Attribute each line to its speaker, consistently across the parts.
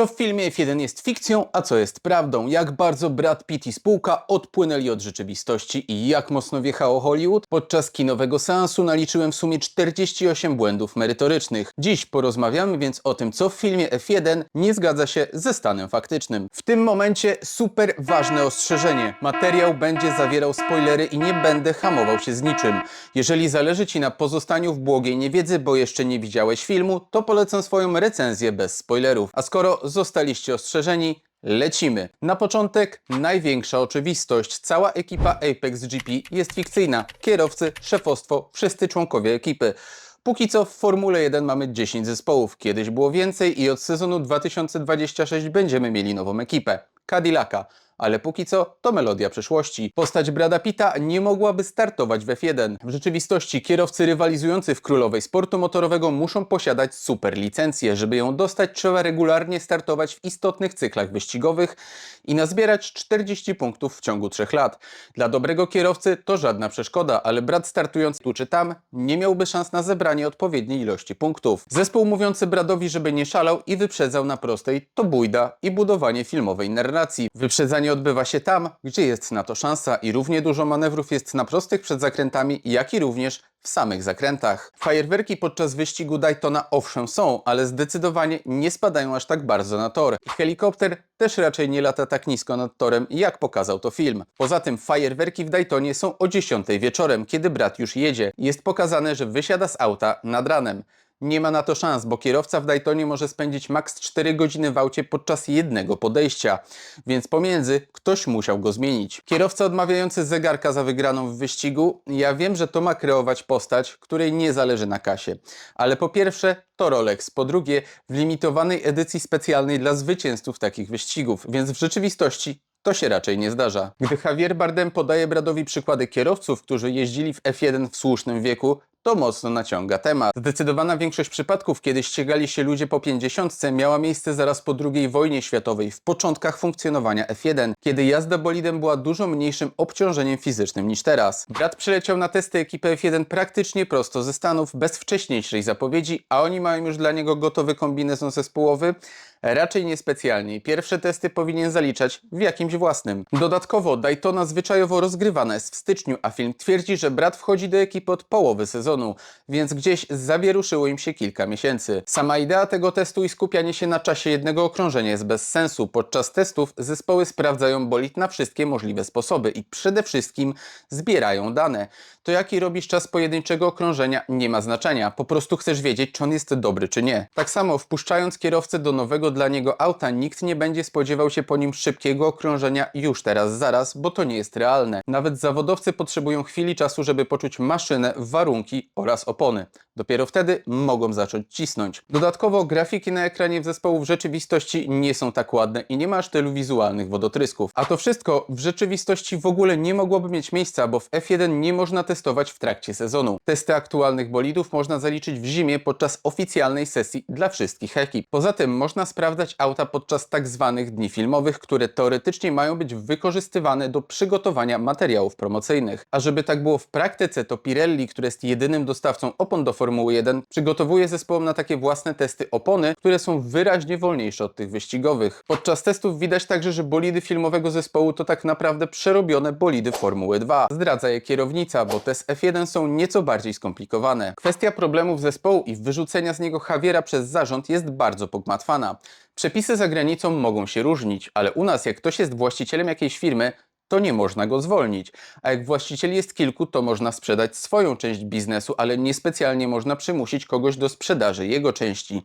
Speaker 1: Co w filmie F1 jest fikcją, a co jest prawdą? Jak bardzo Brad Pitt i spółka odpłynęli od rzeczywistości i jak mocno wjechało Hollywood? Podczas kinowego seansu naliczyłem w sumie 48 błędów merytorycznych. Dziś porozmawiamy więc o tym, co w filmie F1 nie zgadza się ze stanem faktycznym. W tym momencie super ważne ostrzeżenie. Materiał będzie zawierał spoilery i nie będę hamował się z niczym. Jeżeli zależy Ci na pozostaniu w błogiej niewiedzy, bo jeszcze nie widziałeś filmu, to polecam swoją recenzję bez spoilerów. A skoro zostaliście ostrzeżeni, lecimy. Na początek największa oczywistość. Cała ekipa Apex GP jest fikcyjna. Kierowcy, szefostwo, wszyscy członkowie ekipy. Póki co w Formule 1 mamy 10 zespołów. Kiedyś było więcej i od sezonu 2026 będziemy mieli nową ekipę. Cadillaca. Ale póki co to melodia przyszłości. Postać Brada Pitta nie mogłaby startować w F1. W rzeczywistości kierowcy rywalizujący w królowej sportu motorowego muszą posiadać super licencję. Żeby ją dostać trzeba regularnie startować w istotnych cyklach wyścigowych i nazbierać 40 punktów w ciągu 3 lat. Dla dobrego kierowcy to żadna przeszkoda, ale Brad startując tu czy tam nie miałby szans na zebranie odpowiedniej ilości punktów. Zespół mówiący Bradowi, żeby nie szalał i wyprzedzał na prostej to bójda i budowanie filmowej narracji. Wyprzedzanie odbywa się tam, gdzie jest na to szansa i równie dużo manewrów jest na prostych przed zakrętami, jak i również w samych zakrętach. Fajerwerki podczas wyścigu Daytona owszem są, ale zdecydowanie nie spadają aż tak bardzo na tor. Helikopter też raczej nie lata tak nisko nad torem, jak pokazał to film. Poza tym fajerwerki w Daytonie są o 10 wieczorem, kiedy brat już jedzie. Jest pokazane, że wysiada z auta nad ranem. Nie ma na to szans, bo kierowca w Daytonie może spędzić maks 4 godziny w aucie podczas jednego podejścia, więc pomiędzy ktoś musiał go zmienić. Kierowca odmawiający zegarka za wygraną w wyścigu, ja wiem, że to ma kreować postać, której nie zależy na kasie. Ale po pierwsze to Rolex, po drugie w limitowanej edycji specjalnej dla zwycięzców takich wyścigów, więc w rzeczywistości to się raczej nie zdarza. Gdy Javier Bardem podaje Bradowi przykłady kierowców, którzy jeździli w F1 w słusznym wieku, to mocno naciąga temat. Zdecydowana większość przypadków, kiedy ściegali się ludzie po 50, miała miejsce zaraz po II wojnie światowej, w początkach funkcjonowania F1, kiedy jazda bolidem była dużo mniejszym obciążeniem fizycznym niż teraz. Brat przyleciał na testy ekipy F1 praktycznie prosto ze Stanów, bez wcześniejszej zapowiedzi, a oni mają już dla niego gotowy kombinezon zespołowy, Raczej niespecjalnie. Pierwsze testy powinien zaliczać w jakimś własnym. Dodatkowo Daytona zwyczajowo rozgrywana jest w styczniu, a film twierdzi, że brat wchodzi do ekipy od połowy sezonu, więc gdzieś zawieruszyło im się kilka miesięcy. Sama idea tego testu i skupianie się na czasie jednego okrążenia jest bez sensu. Podczas testów zespoły sprawdzają bolid na wszystkie możliwe sposoby i przede wszystkim zbierają dane. To jaki robisz czas pojedynczego okrążenia nie ma znaczenia. Po prostu chcesz wiedzieć, czy on jest dobry, czy nie. Tak samo wpuszczając kierowcę do nowego dla niego auta, nikt nie będzie spodziewał się po nim szybkiego okrążenia już teraz, zaraz, bo to nie jest realne. Nawet zawodowcy potrzebują chwili czasu, żeby poczuć maszynę, warunki oraz opony. Dopiero wtedy mogą zacząć cisnąć. Dodatkowo grafiki na ekranie w zespołu w rzeczywistości nie są tak ładne i nie ma aż tylu wizualnych wodotrysków. A to wszystko w rzeczywistości w ogóle nie mogłoby mieć miejsca, bo w F1 nie można testować w trakcie sezonu. Testy aktualnych bolidów można zaliczyć w zimie podczas oficjalnej sesji dla wszystkich ekip. Poza tym można sprawdzać auta podczas tak zwanych dni filmowych, które teoretycznie mają być wykorzystywane do przygotowania materiałów promocyjnych. A żeby tak było w praktyce, to Pirelli, które jest jedynym dostawcą opon do Formuły 1, przygotowuje zespołom na takie własne testy opony, które są wyraźnie wolniejsze od tych wyścigowych. Podczas testów widać także, że bolidy filmowego zespołu to tak naprawdę przerobione bolidy Formuły 2. Zdradza je kierownica, bo te z F1 są nieco bardziej skomplikowane. Kwestia problemów zespołu i wyrzucenia z niego Javiera przez zarząd jest bardzo pogmatwana. Przepisy za granicą mogą się różnić, ale u nas jak ktoś jest właścicielem jakiejś firmy, to nie można go zwolnić. A jak właścicieli jest kilku, to można sprzedać swoją część biznesu, ale niespecjalnie można przymusić kogoś do sprzedaży jego części.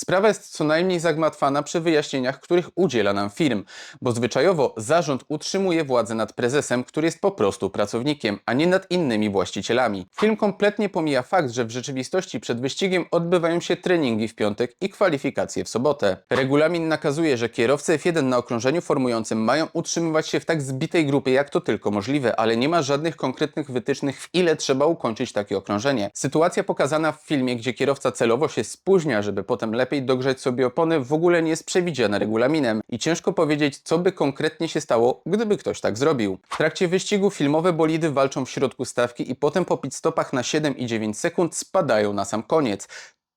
Speaker 1: Sprawa jest co najmniej zagmatwana przy wyjaśnieniach, których udziela nam firm, bo zwyczajowo zarząd utrzymuje władzę nad prezesem, który jest po prostu pracownikiem, a nie nad innymi właścicielami. Film kompletnie pomija fakt, że w rzeczywistości przed wyścigiem odbywają się treningi w piątek i kwalifikacje w sobotę. Regulamin nakazuje, że kierowcy F1 na okrążeniu formującym mają utrzymywać się w tak zbitej grupie, jak to tylko możliwe, ale nie ma żadnych konkretnych wytycznych, w ile trzeba ukończyć takie okrążenie. Sytuacja pokazana w filmie, gdzie kierowca celowo się spóźnia, żeby potem lepiej dogrzać sobie opony, w ogóle nie jest przewidziana regulaminem i ciężko powiedzieć, co by konkretnie się stało, gdyby ktoś tak zrobił. W trakcie wyścigu filmowe bolidy walczą w środku stawki i potem po pit stopach na 7 i 9 sekund spadają na sam koniec.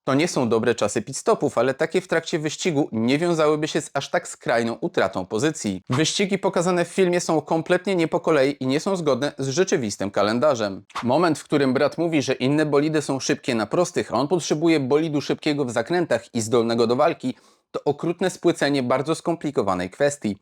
Speaker 1: To nie są dobre czasy pit stopów, ale takie w trakcie wyścigu nie wiązałyby się z aż tak skrajną utratą pozycji. Wyścigi pokazane w filmie są kompletnie nie po kolei i nie są zgodne z rzeczywistym kalendarzem. Moment, w którym brat mówi, że inne bolidy są szybkie na prostych, a on potrzebuje bolidu szybkiego w zakrętach i zdolnego do walki, to okrutne spłycenie bardzo skomplikowanej kwestii.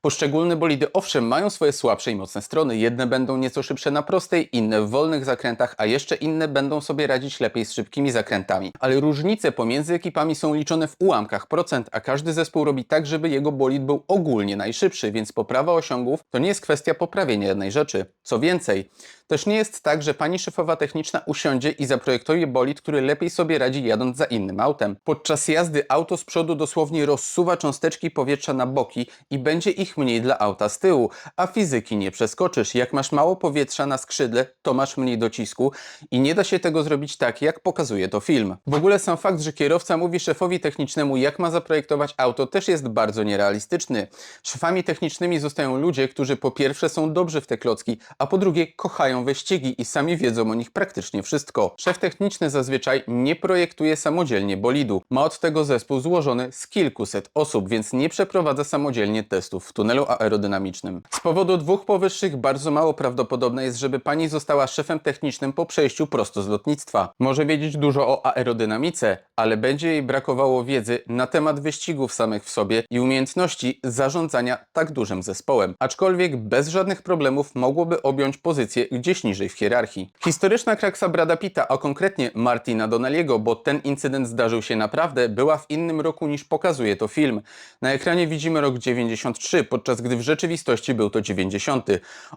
Speaker 1: Poszczególne bolidy owszem mają swoje słabsze i mocne strony. Jedne będą nieco szybsze na prostej, inne w wolnych zakrętach, a jeszcze inne będą sobie radzić lepiej z szybkimi zakrętami. Ale różnice pomiędzy ekipami są liczone w ułamkach procent, a każdy zespół robi tak, żeby jego bolid był ogólnie najszybszy, więc poprawa osiągów to nie jest kwestia poprawienia jednej rzeczy. Co więcej, też nie jest tak, że pani szefowa techniczna usiądzie i zaprojektuje bolid, który lepiej sobie radzi jadąc za innym autem. Podczas jazdy auto z przodu dosłownie rozsuwa cząsteczki powietrza na boki i będzie ich mniej dla auta z tyłu, a fizyki nie przeskoczysz. Jak masz mało powietrza na skrzydle, to masz mniej docisku i nie da się tego zrobić tak, jak pokazuje to film. W ogóle sam fakt, że kierowca mówi szefowi technicznemu, jak ma zaprojektować auto, też jest bardzo nierealistyczny. Szefami technicznymi zostają ludzie, którzy po pierwsze są dobrzy w te klocki, a po drugie kochają wyścigi i sami wiedzą o nich praktycznie wszystko. Szef techniczny zazwyczaj nie projektuje samodzielnie bolidu. Ma od tego zespół złożony z kilkuset osób, więc nie przeprowadza samodzielnie testów tunelu aerodynamicznym. Z powodu dwóch powyższych bardzo mało prawdopodobne jest, żeby pani została szefem technicznym po przejściu prosto z lotnictwa. Może wiedzieć dużo o aerodynamice, ale będzie jej brakowało wiedzy na temat wyścigów samych w sobie i umiejętności zarządzania tak dużym zespołem. Aczkolwiek bez żadnych problemów mogłoby objąć pozycję gdzieś niżej w hierarchii. Historyczna kraksa Brada Pitta, a konkretnie Martina Donnelly'ego, bo ten incydent zdarzył się naprawdę, była w innym roku niż pokazuje to film. Na ekranie widzimy rok 93, podczas gdy w rzeczywistości był to 90.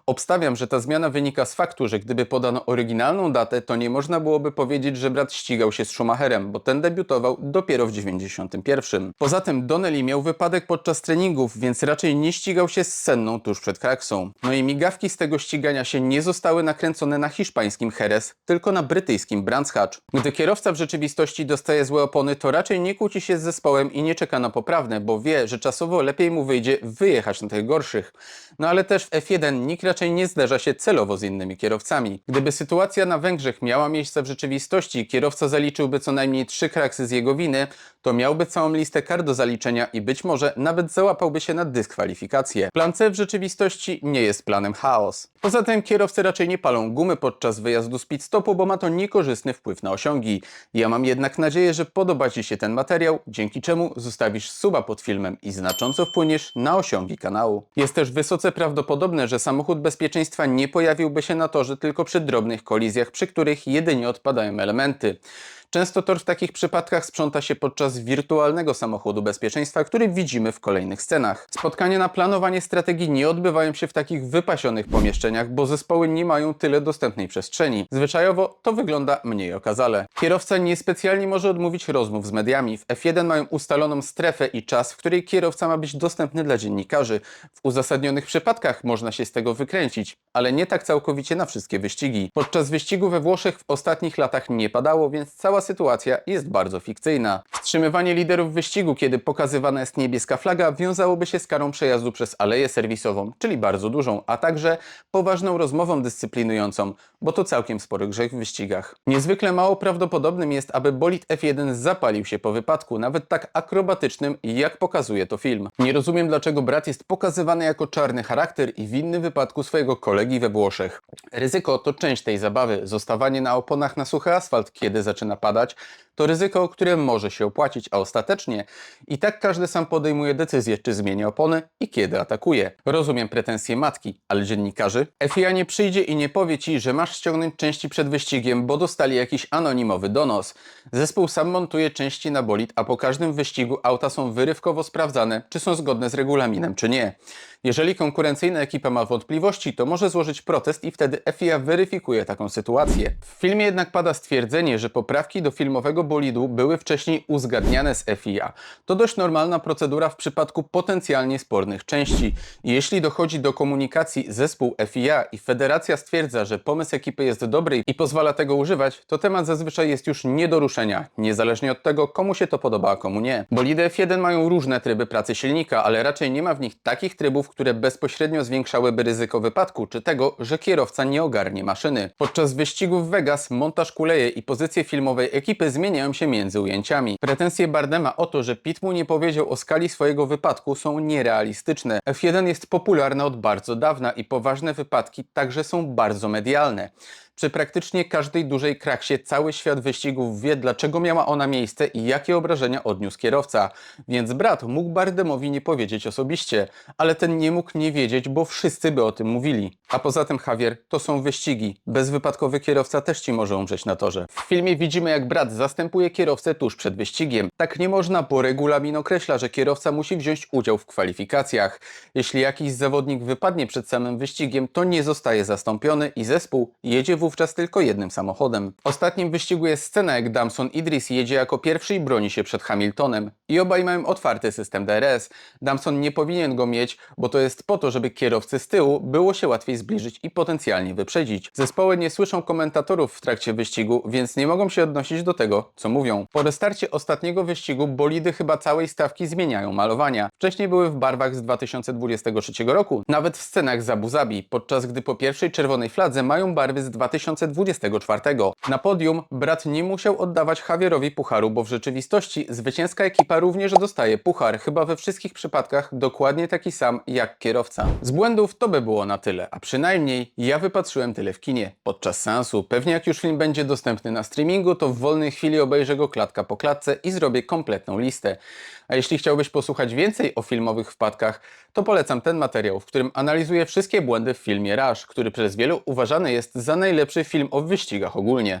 Speaker 1: Obstawiam, że ta zmiana wynika z faktu, że gdyby podano oryginalną datę, to nie można byłoby powiedzieć, że brat ścigał się z Schumacherem, bo ten debiutował dopiero w 91. Poza tym Donnelly miał wypadek podczas treningów, więc raczej nie ścigał się z Senną tuż przed kraksą. No i migawki z tego ścigania się nie zostały nakręcone na hiszpańskim Jerez, tylko na brytyjskim Brands Hatch. Gdy kierowca w rzeczywistości dostaje złe opony, to raczej nie kłóci się z zespołem i nie czeka na poprawne, bo wie, że czasowo lepiej mu wyjdzie wyjechać na tych gorszych. No ale też w F1 nikt raczej nie zderza się celowo z innymi kierowcami. Gdyby sytuacja na Węgrzech miała miejsce w rzeczywistości, kierowca zaliczyłby co najmniej trzy kraksy z jego winy, to miałby całą listę kar do zaliczenia i być może nawet załapałby się na dyskwalifikację. Plan C w rzeczywistości nie jest planem chaos. Poza tym kierowcy raczej nie palą gumy podczas wyjazdu z pit stopu, bo ma to niekorzystny wpływ na osiągi. Ja mam jednak nadzieję, że podoba Ci się ten materiał, dzięki czemu zostawisz suba pod filmem i znacząco wpłyniesz na osiągi kanału. Jest też wysoce prawdopodobne, że samochód bezpieczeństwa nie pojawiłby się na torze tylko przy drobnych kolizjach, przy których jedynie odpadają elementy. Często tor w takich przypadkach sprząta się podczas wirtualnego samochodu bezpieczeństwa, który widzimy w kolejnych scenach. Spotkania na planowanie strategii nie odbywają się w takich wypasionych pomieszczeniach, bo zespoły nie mają tyle dostępnej przestrzeni. Zwyczajowo to wygląda mniej okazale. Kierowca niespecjalnie może odmówić rozmów z mediami. W F1 mają ustaloną strefę i czas, w której kierowca ma być dostępny dla dziennikarzy. W uzasadnionych przypadkach można się z tego wykręcić, ale nie tak całkowicie na wszystkie wyścigi. Podczas wyścigu we Włoszech w ostatnich latach nie padało, więc cała sytuacja jest bardzo fikcyjna. Wstrzymywanie liderów wyścigu, kiedy pokazywana jest niebieska flaga, wiązałoby się z karą przejazdu przez aleję serwisową, czyli bardzo dużą, a także poważną rozmową dyscyplinującą, bo to całkiem spory grzech w wyścigach. Niezwykle mało prawdopodobnym jest, aby bolid F1 zapalił się po wypadku, nawet tak akrobatycznym, jak pokazuje to film. Nie rozumiem, dlaczego brat jest pokazywany jako czarny charakter i winny wypadku swojego kolegi we Włoszech. Ryzyko to część tej zabawy. Zostawanie na oponach na suchy asfalt, kiedy zaczyna padać, to ryzyko, które może się opłacić, a ostatecznie i tak każdy sam podejmuje decyzję, czy zmienia opony i kiedy atakuje. Rozumiem pretensje matki, ale dziennikarzy? FIA nie przyjdzie i nie powie ci, że masz ściągnąć części przed wyścigiem, bo dostali jakiś anonimowy donos. Zespół sam montuje części na bolid, a po każdym wyścigu auta są wyrywkowo sprawdzane, czy są zgodne z regulaminem, czy nie. Jeżeli konkurencyjna ekipa ma wątpliwości, to może złożyć protest i wtedy FIA weryfikuje taką sytuację. W filmie jednak pada stwierdzenie, że poprawki do filmowego bolidu były wcześniej uzgadniane z FIA. To dość normalna procedura w przypadku potencjalnie spornych części. Jeśli dochodzi do komunikacji zespół FIA i federacja stwierdza, że pomysł ekipy jest dobry i pozwala tego używać, to temat zazwyczaj jest już nie do ruszenia, niezależnie od tego, komu się to podoba, a komu nie. Bolidy F1 mają różne tryby pracy silnika, ale raczej nie ma w nich takich trybów, które bezpośrednio zwiększałyby ryzyko wypadku, czy tego, że kierowca nie ogarnie maszyny. Podczas wyścigu w Vegas montaż kuleje i pozycje filmowej ekipy zmieniają się między ujęciami. Pretensje Bardema o to, że Pitt mu nie powiedział o skali swojego wypadku są nierealistyczne. F1 jest popularna od bardzo dawna i poważne wypadki także są bardzo medialne. Przy praktycznie każdej dużej kraksie cały świat wyścigów wie, dlaczego miała ona miejsce i jakie obrażenia odniósł kierowca. Więc brat mógł Bardemowi nie powiedzieć osobiście, ale ten nie mógł nie wiedzieć, bo wszyscy by o tym mówili. A poza tym, Javier, to są wyścigi. Bezwypadkowy kierowca też ci może umrzeć na torze. W filmie widzimy, jak brat zastępuje kierowcę tuż przed wyścigiem. Tak nie można, bo regulamin określa, że kierowca musi wziąć udział w kwalifikacjach. Jeśli jakiś zawodnik wypadnie przed samym wyścigiem, to nie zostaje zastąpiony i zespół jedzie wówczas tylko jednym samochodem. Ostatnim wyścigu jest scena, jak Damson Idris jedzie jako pierwszy i broni się przed Hamiltonem. I obaj mają otwarty system DRS. Damson nie powinien go mieć, bo to jest po to, żeby kierowcy z tyłu było się łatwiej zbliżyć i potencjalnie wyprzedzić. Zespoły nie słyszą komentatorów w trakcie wyścigu, więc nie mogą się odnosić do tego, co mówią. Po restarcie ostatniego wyścigu bolidy chyba całej stawki zmieniają malowania. Wcześniej były w barwach z 2023 roku, nawet w scenach z Abu Zabi, podczas gdy po pierwszej czerwonej fladze mają barwy z 2024. Na podium brat nie musiał oddawać Javierowi pucharu, bo w rzeczywistości zwycięska ekipa również dostaje puchar, chyba we wszystkich przypadkach dokładnie taki sam jak kierowca. Z błędów to by było na tyle, a przynajmniej ja wypatrzyłem tyle w kinie. Podczas seansu, pewnie jak już film będzie dostępny na streamingu, to w wolnej chwili obejrzę go klatka po klatce i zrobię kompletną listę. A jeśli chciałbyś posłuchać więcej o filmowych wpadkach, to polecam ten materiał, w którym analizuję wszystkie błędy w filmie Rush, który przez wielu uważany jest za najlepszy film o wyścigach ogólnie.